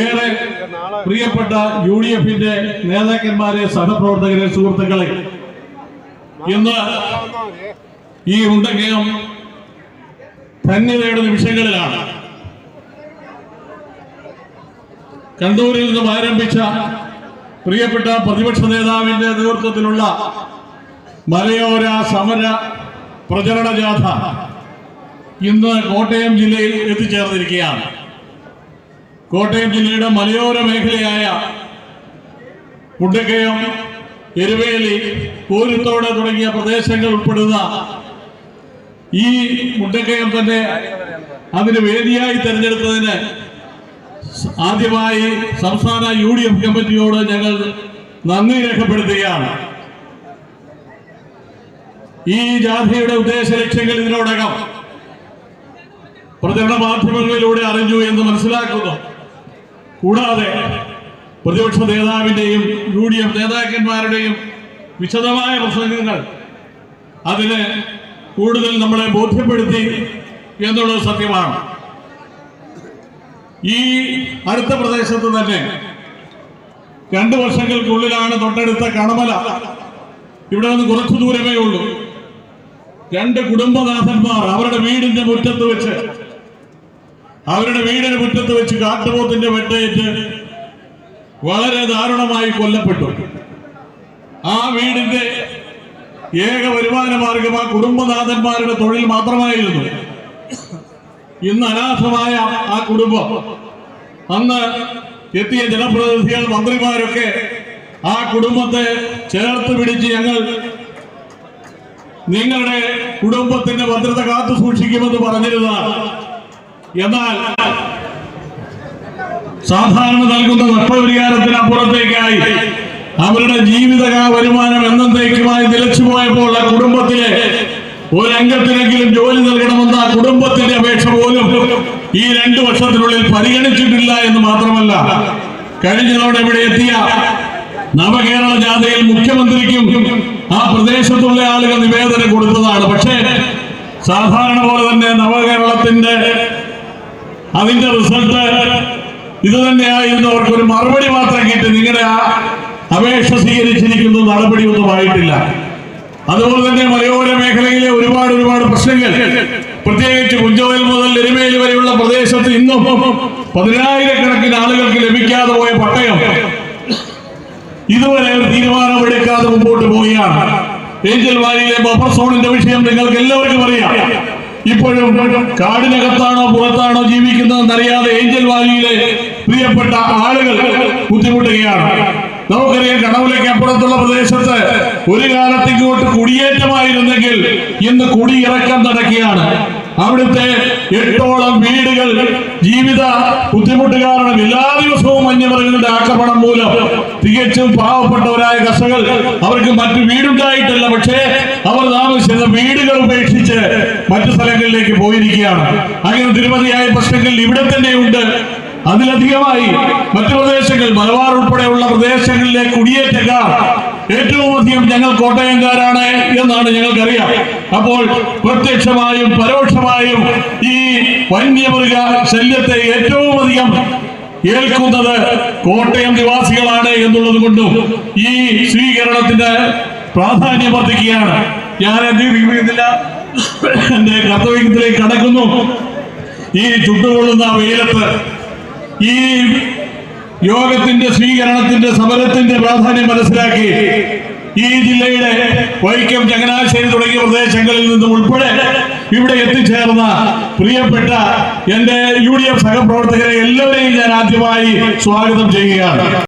ഏറെ പ്രിയപ്പെട്ട U D എഫിന്റെ നേതാക്കന്മാരെ സഹപ്രവർത്തകരെ സുഹൃത്തുക്കളെ ഇന്ന് ഈ ഉണ്ടകയം ധന്യതയുടെ നിമിഷങ്ങളിലാണ്. കണ്ണൂരിൽ നിന്നും ആരംഭിച്ച പ്രിയപ്പെട്ട പ്രതിപക്ഷ നേതാവിന്റെ നേതൃത്വത്തിലുള്ള മലയോര സമര പ്രചരണ ജാഥ ഇന്ന് കോട്ടയം ജില്ലയിൽ എത്തിച്ചേർന്നിരിക്കുകയാണ്. കോട്ടയം ജില്ലയുടെ മലയോര മേഖലയായ കുണ്ടക്കയം എരുവേലി കോരുത്തോട് തുടങ്ങിയ പ്രദേശങ്ങൾ ഉൾപ്പെടുന്ന ഈ മുണ്ടക്കയം തന്നെ അതിന് വേദിയായി തെരഞ്ഞെടുത്തതിന് ആദ്യമായി സംസ്ഥാന യു ഡി എഫ് കമ്മിറ്റിയോട് ഞങ്ങൾ നന്ദി രേഖപ്പെടുത്തുകയാണ്. ഈ ജാഥയുടെ ഉദ്ദേശ ലക്ഷ്യങ്ങൾ ഇതിനോടകം പ്രചരണ മാധ്യമങ്ങളിലൂടെ അറിഞ്ഞു എന്ന് മനസ്സിലാക്കുന്നു. കൂടാതെ പ്രതിപക്ഷ നേതാവിന്റെയും യു ഡി എഫ് നേതാക്കന്മാരുടെയും വിശദമായ പ്രസംഗങ്ങൾ അതിന് കൂടുതൽ നമ്മളെ ബോധ്യപ്പെടുത്തി എന്നുള്ളത് സത്യമാണ്. ഈ അടുത്ത പ്രദേശത്ത് തന്നെ രണ്ടു വർഷങ്ങൾക്കുള്ളിലാണ് തൊട്ടടുത്ത കണമല. ഇവിടെ നിന്ന് കുറച്ചു ദൂരമേ ഉള്ളൂ. രണ്ട് കുടുംബനാഥന്മാർ അവരുടെ വീടിന്റെ മുറ്റത്ത് വെച്ച് അവരുടെ വീടിന് മുറ്റത്ത് വെച്ച് കാട്ടുപോത്തിന്റെ വെട്ടയേറ്റ് വളരെ ദാരുണമായി കൊല്ലപ്പെട്ടു. ആ വീടിന്റെ ഏക വരുമാന മാർഗം ആ കുടുംബനാഥന്മാരുടെ തൊഴിൽ മാത്രമായിരുന്നു. ഇന്ന് അനാഥമായ ആ കുടുംബം. അന്ന് എത്തിയ ജനപ്രതിനിധികൾ മന്ത്രിമാരൊക്കെ ആ കുടുംബത്തെ ചേർത്ത് പിടിച്ച് ഞങ്ങൾ നിങ്ങളുടെ കുടുംബത്തിന്റെ ഭദ്രത കാത്തു സൂക്ഷിക്കുമെന്ന് പറഞ്ഞിരുന്നതാണ്. എന്നാൽ സാധാരണ നൽകുന്ന നഷ്ടപരിഹാരത്തിന് അപ്പുറത്തേക്കായി അവരുടെ ജീവിതകാല വരുമാനം എന്നേക്കുമായി നിലച്ചു പോയപ്പോൾ ആ കുടുംബത്തിലെ ഒരംഗത്തിനെങ്കിലും ജോലി നൽകണമെന്ന ആ കുടുംബത്തിന്റെ അപേക്ഷ പോലും ഈ രണ്ടു വർഷത്തിനുള്ളിൽ പരിഗണിച്ചിട്ടില്ല എന്ന് മാത്രമല്ല കഴിഞ്ഞതോടെ ഇവിടെ എത്തിയ നവകേരള ജാഥയിൽ മുഖ്യമന്ത്രിക്കും ആ പ്രദേശത്തുള്ള ആളുകൾ നിവേദനം കൊടുത്തതാണ്. പക്ഷേ സാധാരണ പോലെ തന്നെ നവകേരളത്തിന്റെ അതിന്റെ റിസൾട്ട് ഇത് തന്നെയായിരുന്നു അവർക്ക് ഒരു മറുപടി മാത്രം കിട്ടി. നിങ്ങളുടെ ആ അപേക്ഷ സ്വീകരിച്ചിരിക്കുന്ന നടപടിയൊന്നും ആയിട്ടില്ല. അതുപോലെ തന്നെ മലയോര മേഖലയിലെ ഒരുപാട് ഒരുപാട് പ്രശ്നങ്ങൾ. പ്രത്യേകിച്ച് കുഞ്ചോയിൽ മുതൽ എരുമേലി വരെയുള്ള പ്രദേശത്ത് ഇന്നും പതിനായിരക്കണക്കിന് ആളുകൾക്ക് ലഭിക്കാതെ പോയ പട്ടയം ഇതുവരെ തീരുമാനമെടുക്കാതെ മുമ്പോട്ട് പോവുകയാണ്. ഏഞ്ചൽ വാലിയിലെ ബഫർ സോണിന്റെ വിഷയം നിങ്ങൾക്ക് എല്ലാവർക്കും അറിയാം. ഇപ്പോഴും കാടിനകത്താണോ പുറത്താണോ ജീവിക്കുന്നതെന്ന് അറിയാതെ ഏഞ്ചൽ വാലിയിലെ പ്രിയപ്പെട്ട ആളുകൾ ബുദ്ധിമുട്ടുകയാണ്. നമുക്കറിയാം കടവിലേക്ക് അപ്പുറത്തുള്ള പ്രദേശത്ത് ഒരു കാലത്ത് കുടിയേറ്റമായിരുന്നെങ്കിൽ ഇന്ന് കുടിയിറക്കം നടക്കുകയാണ്. അവിടുത്തെ എട്ടോളം വീടുകൾ ജീവിത ബുദ്ധിമുട്ട് കാരണം എല്ലാ ദിവസവും വന്യമൃഗങ്ങളുടെ ആക്രമണം മൂലം തികച്ചും പാവപ്പെട്ടവരായ കർഷകർ അവർക്ക് മറ്റു വീടുണ്ടായിട്ടില്ല പക്ഷേ അവർ താമസിച്ചിരുന്ന വീടുകൾ ഉപേക്ഷിച്ച് മറ്റു സ്ഥലങ്ങളിലേക്ക് പോയിരിക്കുകയാണ്. അങ്ങനെ നിരവധിയായ പ്രശ്നങ്ങൾ ഇവിടെ തന്നെയുണ്ട് അതിലധികമായി മറ്റു പ്രദേശങ്ങൾ മലബാർ ഉൾപ്പെടെയുള്ള പ്രദേശങ്ങളിലെ കുടിയേറ്റക്കാർ ഏറ്റവും അധികം ഞങ്ങൾ കോട്ടയംകാരാണ് എന്നാണ് ഞങ്ങൾക്കറിയാം. അപ്പോൾ പ്രത്യക്ഷമായും പരോക്ഷമായും ഈ വന്യമൃഗ ശല്യത്തെ ഏറ്റവും അധികം ഏൽക്കുന്നത് കോട്ടയം നിവാസികളാണ് എന്നുള്ളത് കൊണ്ടും ഈ സ്വീകരണത്തിന്റെ പ്രാധാന്യം വർദ്ധിക്കുകയാണ്. ഞാൻ ദീർഘിപ്പിക്കുന്നില്ല എന്റെ കർത്തവ്യത്തിലേക്ക് കടക്കുന്നു. ഈ ചുട്ടുകൊള്ളുന്ന വെയിലത്ത് ഈ യോഗത്തിന്റെ സ്വീകരണത്തിന്റെ സമരത്തിന്റെ പ്രാധാന്യം മനസ്സിലാക്കി ഈ ജില്ലയുടെ വൈക്കം ചങ്ങനാശ്ശേരി തുടങ്ങിയ പ്രദേശങ്ങളിൽ നിന്നും ഉൾപ്പെടെ ഇവിടെ എത്തിച്ചേർന്ന പ്രിയപ്പെട്ട എന്റെ യു ഡി എഫ് സഹപ്രവർത്തകരെ എല്ലാവരെയും ഞാൻ ആദ്യമായി സ്വാഗതം ചെയ്യുകയാണ്.